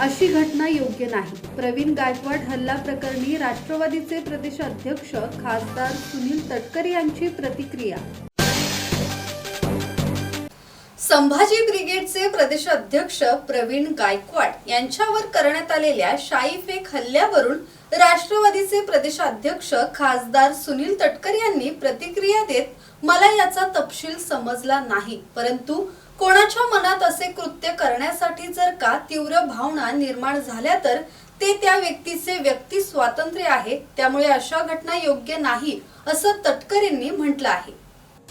अशी घटना योग्य नाही. प्रवीण गायकवाड हल्ला प्रकरणी राष्ट्रवादीचे प्रदेश अध्यक्ष खासदार सुनील तटकरे यांची प्रतिक्रिया संभाजी ब्रिगेडचे प्रदेशाध्यक्ष प्रवीण गायकवाड यांच्यावर करण्यात आलेल्या शाईफेक हल्ल्यावरून राष्ट्रवादीचे प्रदेशाध्यक्ष खासदार सुनील तटकर यांनी प्रतिक्रिया देत मला याचा तपशील समजला नाही. परंतु कोणाच्या मनात असे कृत्य करण्यासाठी जर का तीव्र भावना निर्माण झाल्या तर ते त्या व्यक्तीचे व्यक्ती स्वातंत्र्य आहे त्यामुळे अशा घटना योग्य नाही असं तटकरेंनी म्हटलं आहे.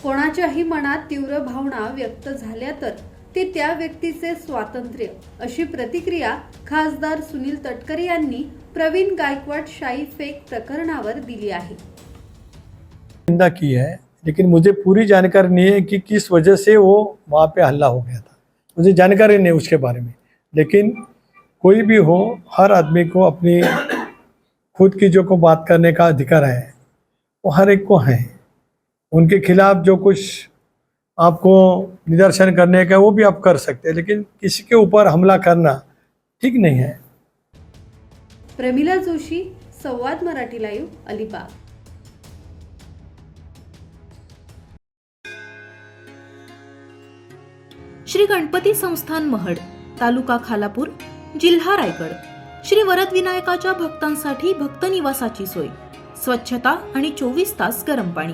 कोणाच्याही मनात तीव्र भावना व्यक्त झाल्या तर ते त्या व्यक्तीचे स्वातंत्र्य अशी प्रतिक्रिया खासदार सुनील तटकरे यांनी प्रवीण गायकवाड शाही फेक प्रकरणावर दिली आहे. निंदा की है लेकिन मुझे पूरी जानकारी नहीं है कि किस वजह से वो वहाँ पे हल्ला हो गया था। मुझे जानकारी नहीं उसके बारे में। लेकिन कोई भी हो हर आदमी को अपनी खुद की जो को बात करने का अधिकार है वो हर एक को है। उनके खिलाफ जो कुछ आपको निदर्शन करने का वो भी आप कर सकते हैं लेकिन किसी के ऊपर हमला करना ठीक नहीं है। प्रमिला जोशी संवाद मराठी लाईव्ह अलिबाग। श्री गणपती संस्थान महड तालुका खालापूर जिल्हा रायगड. श्री वरद विनायकाच्या भक्तांसाठी भक्त निवासाची सोय स्वच्छता आणि चोवीस तास गरम पाणी.